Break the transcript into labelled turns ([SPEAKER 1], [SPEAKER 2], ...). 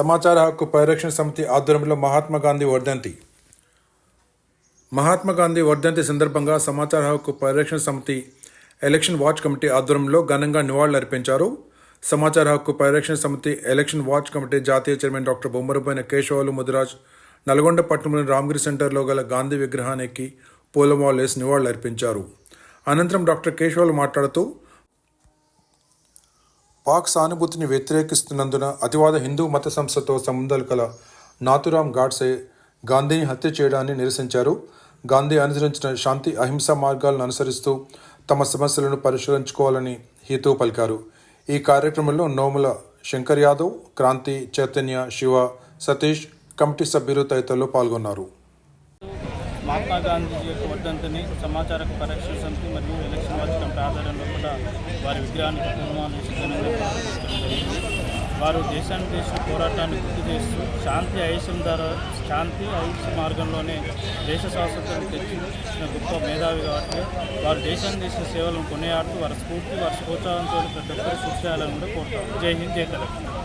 [SPEAKER 1] సమాచార హక్కు పరిరక్షణ సమితి ఆధ్వర్యంలో మహాత్మా గాంధీ వర్ధంతి. మహాత్మా గాంధీ వర్ధంతి సందర్భంగా సమాచార హక్కు పరిరక్షణ సమితి ఎలక్షన్ వాచ్ కమిటీ ఆధ్వర్యంలో ఘనంగా నివాళులర్పించారు సమాచార హక్కు పరిరక్షణ సమితి ఎలక్షన్ వాచ్ కమిటీ జాతీయ చైర్మన్ డాక్టర్ బొమ్మరబోయిన కేశవాలు ముదిరాజ్ నల్గొండ పట్టణంలోని రామగిరి సెంటర్లో గల గాంధీ విగ్రహానికి పూలమాలు వేసి నివాళులర్పించారు అనంతరం డాక్టర్ కేశవాలు మాట్లాడుతూ పాక్ సానుభూతిని వ్యతిరేకిస్తున్నందున అతివాద హిందూ మత సంస్థతో సంబంధాలు కల నాథురామ్ గాడ్సే గాంధీని హత్య చేయడాన్ని నిరసించారు. గాంధీ అనుసరించిన శాంతి అహింసా మార్గాలను అనుసరిస్తూ తమ సమస్యలను పరిష్కరించుకోవాలని హితవు పలికారు. ఈ కార్యక్రమంలో నోముల శంకర్ యాదవ్ క్రాంతి చైతన్య శివ సతీష్ కమిటీ సభ్యులు తదితరులు పాల్గొన్నారు.
[SPEAKER 2] మహాత్మా గాంధీ యొక్క వర్ధంతిని సమాచార పరీక్ష సమితి మరియు ఎలక్షన్ వాచ్ కమిటీ ఆధ్వర్యంలో కూడా వారి విగ్రహానికి నిర్మాణం వేసి ఘనంగా ప్రారంభించడం జరిగింది. వారు దేశాన్ని చేసిన పోరాటాన్ని గుర్తు చేస్తూ శాంతి అహింస ద్వారా శాంతి అహింస మార్గంలోనే దేశ స్వాతంత్రం తెచ్చిన గొప్ప మేధావి కాబట్టి వారు దేశాన్ని చేసిన సేవలను కొనియాడుతూ వారి స్ఫూర్తి వారి ప్రోత్సాహంతో ప్రతి ఒక్కరు కృషి చేయాలని కూడా కోరుతారు. జై హింద్ జై తెలంగాణ.